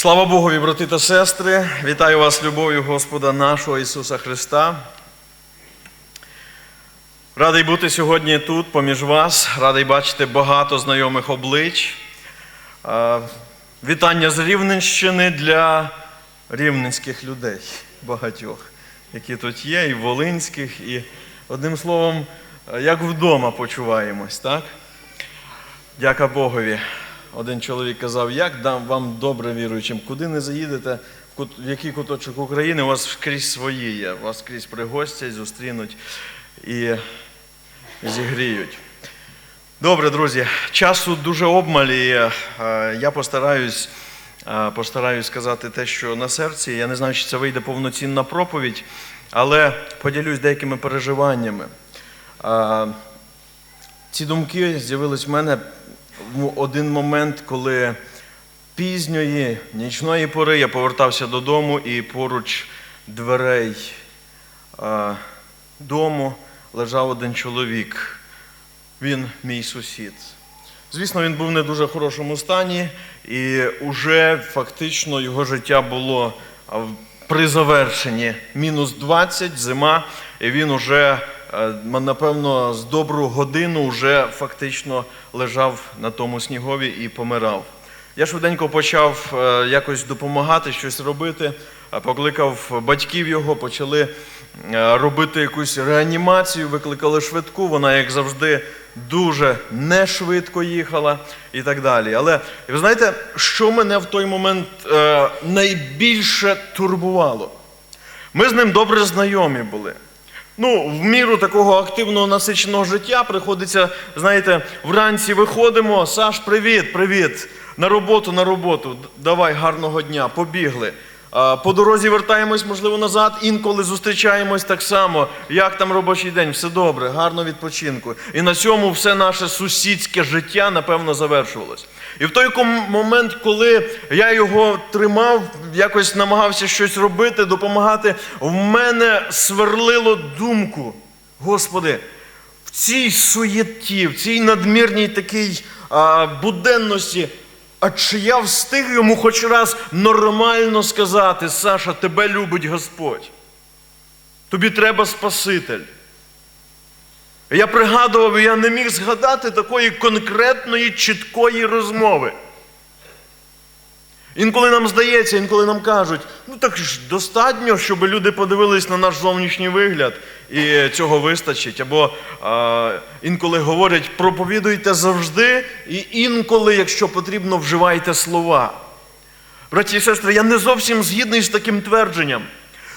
Слава Богові, брати та сестри! Вітаю вас любов'ю Господа нашого Ісуса Христа. Радий бути сьогодні тут, поміж вас, радий бачити багато знайомих облич. Вітання з Рівненщини для рівненських людей, багатьох, які тут є, і волинських, і одним словом, як вдома почуваємось, так? Дяка Богові. Один чоловік казав, як дам вам добре віруючим, куди не заїдете, в який куточок України, у вас скрізь свої є, вас скрізь пригостять, зустрінуть і зігріють. Добре, друзі, часу дуже обмаль, і е, я постараюсь, е, постараюсь сказати те, що на серці. Я не знаю, чи це вийде повноцінна проповідь, але поділюсь деякими переживаннями. Е, Ці думки з'явились в мене в один момент, коли пізньої нічної пори я повертався додому і поруч дверей е, дому лежав один чоловік. Він мій сусід. Звісно, він був не дуже хорошому стані, і вже фактично його життя було при завершенні мінус 20, зима, і він уже, напевно, з добру годину вже фактично лежав на тому снігові і помирав. Я швиденько почав е, якось допомагати, щось робити, покликав батьків його, почали е, робити якусь реанімацію, викликали швидку. Вона, як завжди, дуже не швидко їхала і так далі. Але ви знаєте, що мене в той момент е, найбільше турбувало? Ми з ним добре знайомі були. Ну, в міру такого активного насиченого життя приходиться, знаєте, вранці виходимо, Саш, привіт, привіт. На роботу, на роботу. Давай, гарного дня, побігли. По дорозі вертаємось, можливо, назад, інколи зустрічаємось так само. Як там робочий день? Все добре, гарно відпочинку. І на цьому все наше сусідське життя, напевно, завершувалось. І в той момент, коли я його тримав, якось намагався щось робити, допомагати, в мене сверлило думку, Господи, в цій суєті, в цій надмірній такій а, буденності, а чи я встиг йому хоч раз нормально сказати, Саша, тебе любить Господь. Тобі треба Спаситель. Я пригадував, я не міг згадати такої конкретної, чіткої розмови. Інколи нам здається, інколи нам кажуть, ну так ж достатньо, щоб люди подивились на наш зовнішній вигляд, і цього вистачить. Або а, інколи говорять, проповідуйте завжди, і інколи, якщо потрібно, вживайте слова. Браті і сестри, я не зовсім згідний з таким твердженням.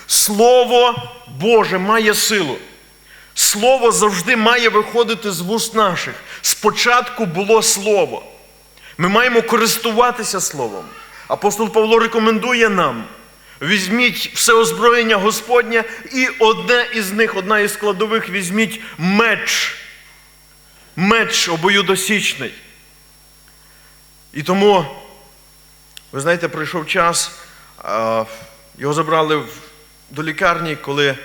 Слово Боже має силу. Слово завжди має виходити з вуст наших. Спочатку було слово. Ми маємо користуватися словом. Апостол Павло рекомендує нам: візьміть все озброєння Господнє, і одне із них, одна із складових, візьміть меч. Меч обоюдосічний. І тому, ви знаєте, прийшов час, його забрали до лікарні, коли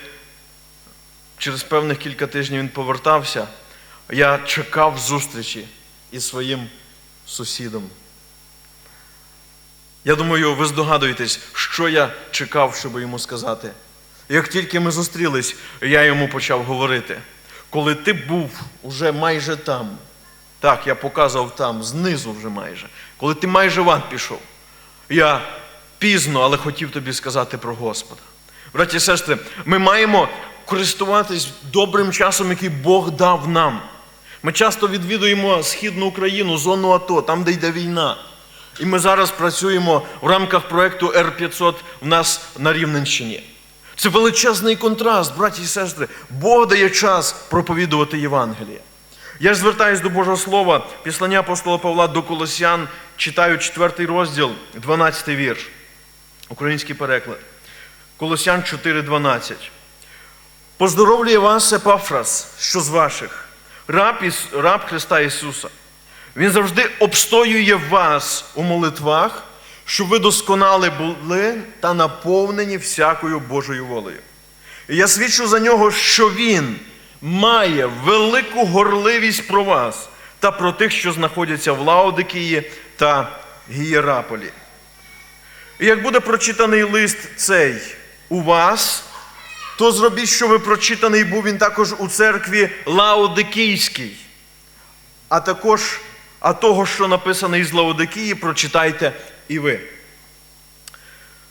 через певних кілька тижнів він повертався. Я чекав зустрічі із своїм сусідом. Я думаю, ви здогадуєтесь, що я чекав, щоб йому сказати. Як тільки ми зустрілись, я йому почав говорити. Коли ти був уже майже там, так, я показував там, знизу вже майже, коли ти майже в ад пішов, я пізно, але хотів тобі сказати про Господа. Браті і сестри, ми маємо користуватись добрим часом, який Бог дав нам. Ми часто відвідуємо Східну Україну, зону АТО, там, де йде війна. І ми зараз працюємо в рамках проєкту Р-500 в нас на Рівненщині. Це величезний контраст, браті і сестри. Бог дає час проповідувати Євангеліє. Я ж звертаюсь до Божого Слова, післання апостола Павла до Колосян, читаю 4 розділ, 12 вірш. Український переклад. Колосян 4,12. Поздоровлює вас Епафрас, що з ваших, раб, Іс... раб Христа Ісуса. Він завжди обстоює вас у молитвах, щоб ви досконали були та наповнені всякою Божою волею. І я свідчу за нього, що він має велику горливість про вас та про тих, що знаходяться в Лаодикії та Гієраполі. І як буде прочитаний лист цей у вас, то зробіть, що прочитаний був він також у церкві Лаодикійській. А також, а того, що написано із Лаодикії, прочитайте і ви.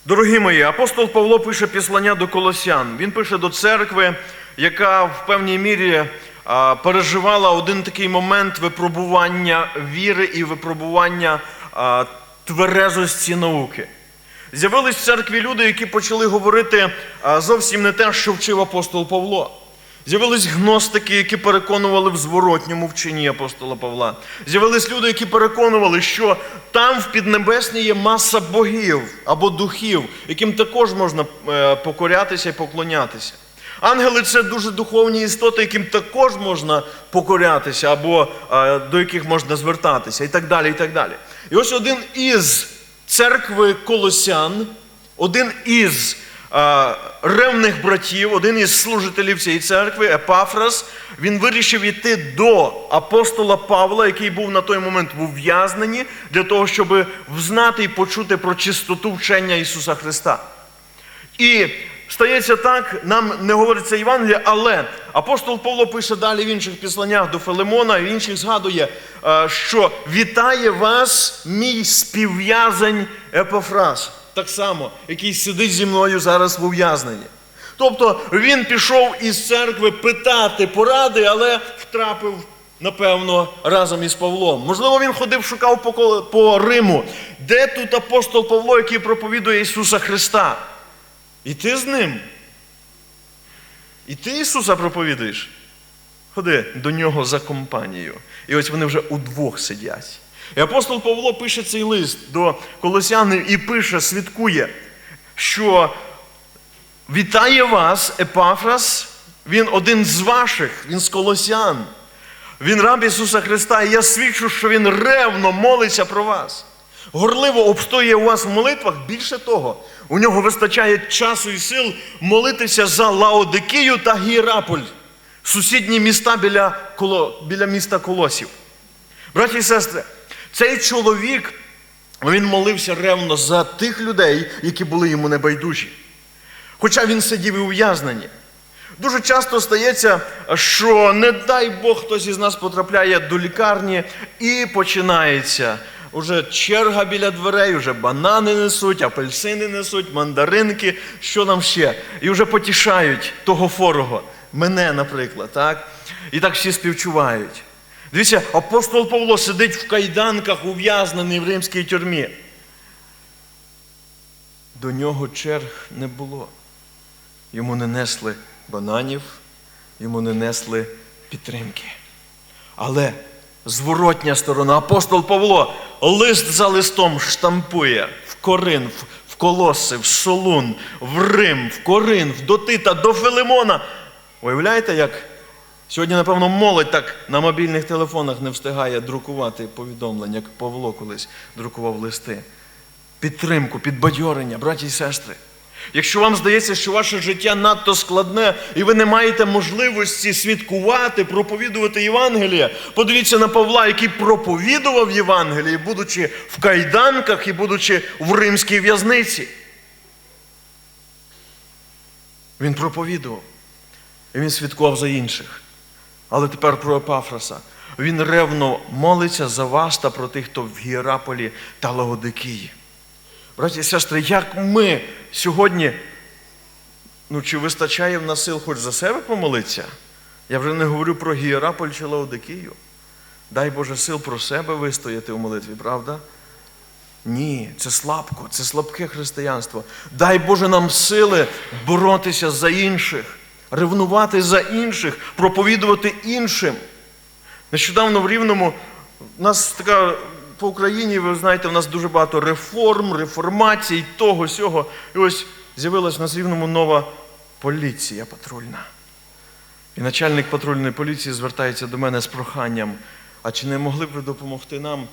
Дорогі мої, апостол Павло пише післання до Колосян. Він пише до церкви, яка в певній мірі переживала один такий момент випробування віри і випробування тверезості науки. З'явились в церкві люди, які почали говорити зовсім не те, що вчив апостол Павло. З'явились гностики, які переконували в зворотньому вченні апостола Павла. З'явились люди, які переконували, що там в Піднебесній є маса богів або духів, яким також можна е, покорятися і поклонятися. Ангели це дуже духовні істоти, яким також можна покорятися, або е, до яких можна звертатися, і так далі. І так далі. І ось один із церкви Колосян, один із ревних братів, один із служителів цієї церкви, Епафрас, він вирішив йти до апостола Павла, який був на той момент в ув'язненні, для того, щоб взнати і почути про чистоту вчення Ісуса Христа. І стається так, нам не говориться Євангелія, але апостол Павло пише далі в інших післаннях до Филимона і в інших згадує, е, що вітає вас мій співв'язань Епофраз, так само, який сидить зі мною зараз в ув'язненні. Тобто він пішов із церкви питати поради, але втрапив, напевно, разом із Павлом. Можливо, він ходив, шукав по, Риму. Де тут апостол Павло, який проповідує Ісуса Христа? І ти з ним. І ти Ісуса проповідуєш. Ходи до нього за компанією. І ось вони вже удвох сидять. І апостол Павло пише цей лист до колосян і пише, свідкує, що вітає вас, Епафрас, він один з ваших, він з колосян. Він раб Ісуса Христа, і я свідчу, що Він ревно молиться про вас. Горливо обстоює у вас в молитвах. Більше того, у нього вистачає часу і сил молитися за Лаодикію та Гієраполь, сусідні міста біля, біля міста Колосів. Браті і сестри, цей чоловік, він молився ревно за тих людей, які були йому небайдужі. Хоча він сидів і ув'язнені. Дуже часто стається, що не дай Бог хтось із нас потрапляє до лікарні і починається. Уже черга біля дверей, вже банани несуть, апельсини несуть, мандаринки, що нам ще. І вже потішають того форого, мене, наприклад, так? І так всі співчувають. Дивіться, апостол Павло сидить в кайданках, ув'язнений в римській тюрмі. До нього черг не було. Йому не несли бананів, йому не несли підтримки. Але зворотня сторона, апостол Павло лист за листом штампує в Коринф, в Колоси, в Солун, в Рим, в Коринф, до Тита, до Филимона. Уявляєте, як сьогодні, напевно, молодь так на мобільних телефонах не встигає друкувати повідомлення, як Павло колись друкував листи. Підтримку, підбадьорення, браті і сестри. Якщо вам здається, що ваше життя надто складне і ви не маєте можливості свідкувати, проповідувати Євангеліє, подивіться на Павла, який проповідував Євангеліє, будучи в кайданках і будучи в римській в'язниці. Він проповідував. І він свідкував за інших. Але тепер про Епафраса. Він ревно молиться за вас та про тих, хто в Гієраполі та Лагодикії. Браті і сестри, як ми сьогодні, ну чи вистачає в нас сил хоч за себе помолитися? Я вже не говорю про Гієраполь чи Лаодикію. Дай Боже сил про себе вистояти у молитві, правда? Ні, це слабко, це слабке християнство. Дай Боже нам сили боротися за інших, ревнувати за інших, проповідувати іншим. Нещодавно в Рівному у нас така по Україні, ви знаєте, у нас дуже багато реформ, реформацій, того, сього. І ось з'явилась на Рівному нова поліція патрульна. І начальник патрульної поліції звертається до мене з проханням, а чи не могли б ви допомогти нам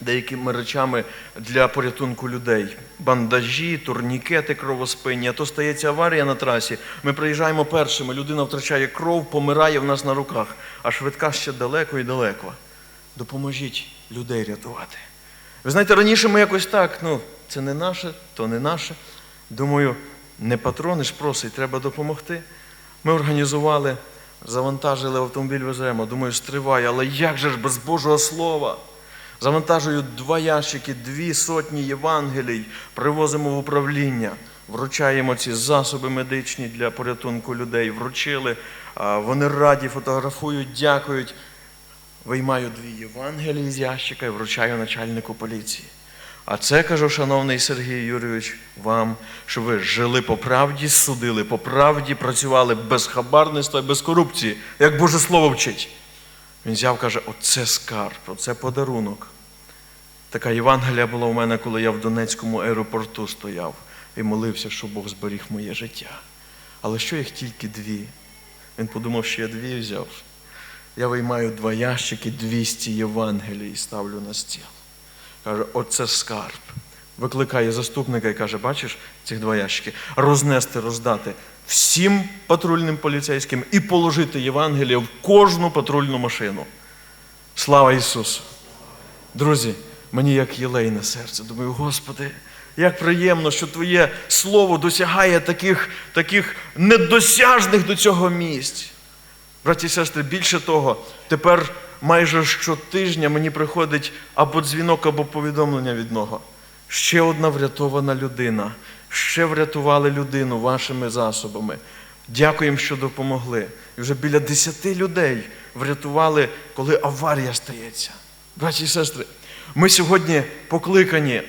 деякими речами для порятунку людей? Бандажі, турнікети кровоспинні, а то стається аварія на трасі. Ми приїжджаємо першими, людина втрачає кров, помирає в нас на руках, а швидка ще далеко і далеко. Допоможіть людей рятувати. Ви знаєте, раніше ми якось так, ну, це не наше, то не наше. Думаю, не патрони ж просить, треба допомогти. Ми організували, завантажили автомобіль, веземо. Думаю, стривай, але як же ж без Божого Слова? Завантажую два ящики, дві сотні Євангелій, привозимо в управління, вручаємо ці засоби медичні для порятунку людей. Вручили, вони раді, фотографують, дякують. Виймаю дві Євангелії з ящика і вручаю начальнику поліції. А це кажу, шановний Сергій Юрійович, вам, що ви жили по правді, судили по правді, працювали без хабарництва і без корупції, як Боже Слово вчить. Він взяв, каже, оце скарб, оце подарунок. Така Євангелія була у мене, коли я в Донецькому аеропорту стояв і молився, щоб Бог зберіг моє життя. Але що їх тільки дві? Він подумав, що я дві взяв. Я виймаю два ящики, 200 Євангелій і ставлю на стіл. Каже, оце скарб. Викликає заступника і каже, бачиш цих два ящики, рознести, роздати всім патрульним поліцейським і положити Євангеліє в кожну патрульну машину. Слава Ісусу! Друзі, мені як єлей на серце. Думаю, Господи, як приємно, що Твоє Слово досягає таких, таких недосяжних до цього місць. Браті і сестри, більше того, тепер майже щотижня мені приходить або дзвінок, або повідомлення від нього. Ще одна врятована людина. Ще врятували людину вашими засобами. Дякуємо, що допомогли. І вже біля десяти людей врятували, коли аварія стається. Браті і сестри, ми сьогодні покликані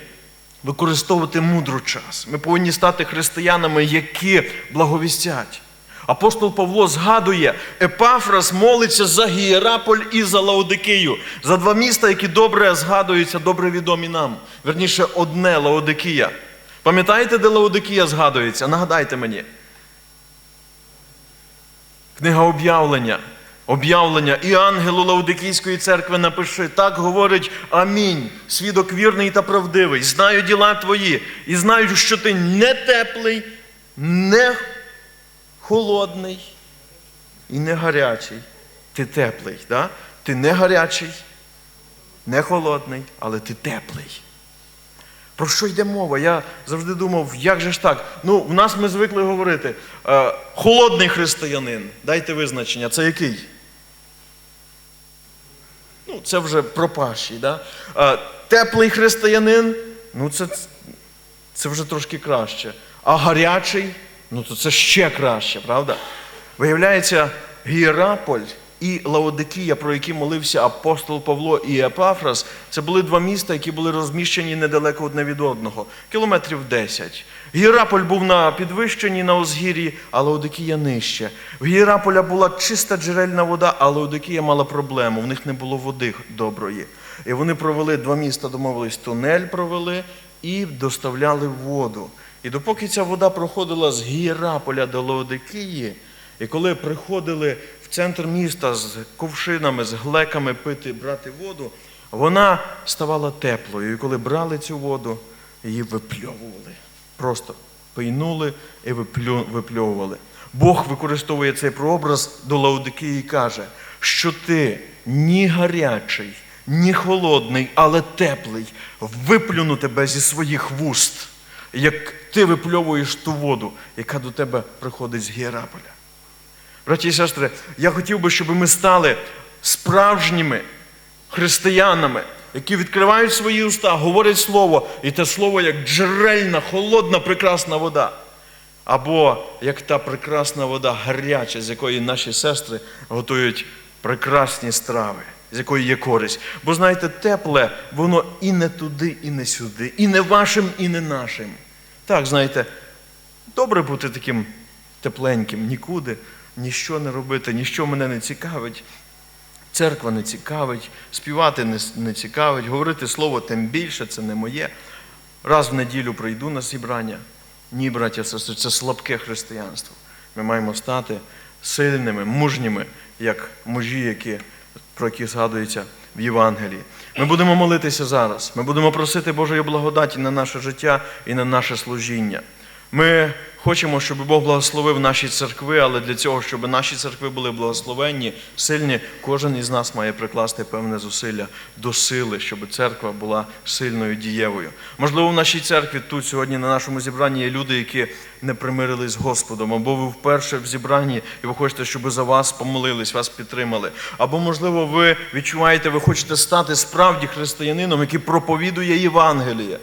використовувати мудро час. Ми повинні стати християнами, які благовістять. Апостол Павло згадує, Епафрас молиться за Гієраполь і за Лаодикію, за два міста, які добре згадуються, добре відомі нам. Верніше, одне Лаодикія. Пам'ятаєте, де Лаодикія згадується? Нагадайте мені. Книга об'явлення. Об'явлення і ангелу Лаудикійської церкви напиши, так говорить Амінь, свідок вірний та правдивий. Знаю діла твої, і знаю, що ти не теплий, не холодний і не гарячий. Ти теплий, да? ти не гарячий, не холодний, але ти теплий. Про що йде мова? Я завжди думав, як же ж так? Ну, в нас ми звикли говорити. Е, холодний християнин. Дайте визначення. Це який? Ну, це вже пропащий. Да? Е, теплий християнин, ну це, це вже трошки краще. А гарячий, ну то це ще краще, правда? Виявляється, Гієраполь і Лаодикія, про які молився апостол Павло і Епафрас, це були два міста, які були розміщені недалеко одне від одного, кілометрів 10. Гієраполь був на підвищенні на узгір'ї, а Лаодикія нижче. В Гієраполя була чиста джерельна вода, а Лаодикія мала проблему. В них не було води доброї. І вони провели два міста, домовились, тунель провели і доставляли воду. І допоки ця вода проходила з Гієраполя до Лаодикії, і коли приходили центр міста з ковшинами, з глеками пити, брати воду, вона ставала теплою. І коли брали цю воду, її випльовували. Просто пийнули і випльовували. Бог використовує цей прообраз до Лаодикії і каже, що ти ні гарячий, ні холодний, але теплий, виплюну тебе зі своїх вуст, як ти випльовуєш ту воду, яка до тебе приходить з Гієраполя. Браті і сестри, я хотів би, щоб ми стали справжніми християнами, які відкривають свої уста, говорять слово, і те слово як джерельна, холодна, прекрасна вода. Або як та прекрасна вода гаряча, з якої наші сестри готують прекрасні страви, з якої є користь. Бо знаєте, тепле, воно і не туди, і не сюди, і не вашим, і не нашим. Так, знаєте, добре бути таким тепленьким, нікуди, ніщо не робити, ніщо мене не цікавить. Церква не цікавить, співати не, цікавить, говорити слово тим більше, це не моє. Раз в неділю прийду на зібрання. Ні, браття, сестри, це слабке християнство. Ми маємо стати сильними, мужніми, як мужі, які, про які згадується в Євангелії. Ми будемо молитися зараз. Ми будемо просити Божої благодаті на наше життя і на наше служіння. Ми хочемо, щоб Бог благословив наші церкви, але для цього, щоб наші церкви були благословенні, сильні, кожен із нас має прикласти певне зусилля до сили, щоб церква була сильною дієвою. Можливо, в нашій церкві тут сьогодні на нашому зібранні є люди, які не примирились з Господом, або ви вперше в зібранні і ви хочете, щоб за вас помолились, вас підтримали. Або, можливо, ви відчуваєте, ви хочете стати справді християнином, який проповідує Євангеліє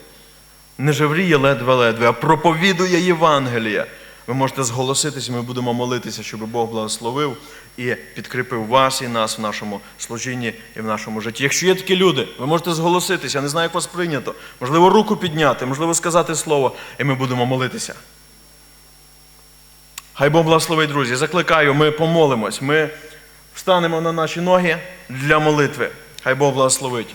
не жевріє ледве-ледве, а проповідує Євангелія. Ви можете зголоситись, ми будемо молитися, щоб Бог благословив і підкріпив вас і нас в нашому служінні і в нашому житті. Якщо є такі люди, ви можете зголоситися, я не знаю, як вас прийнято. Можливо, руку підняти, можливо, сказати слово, і ми будемо молитися. Хай Бог благословить, друзі. Закликаю, ми помолимось, ми встанемо на наші ноги для молитви. Хай Бог благословить.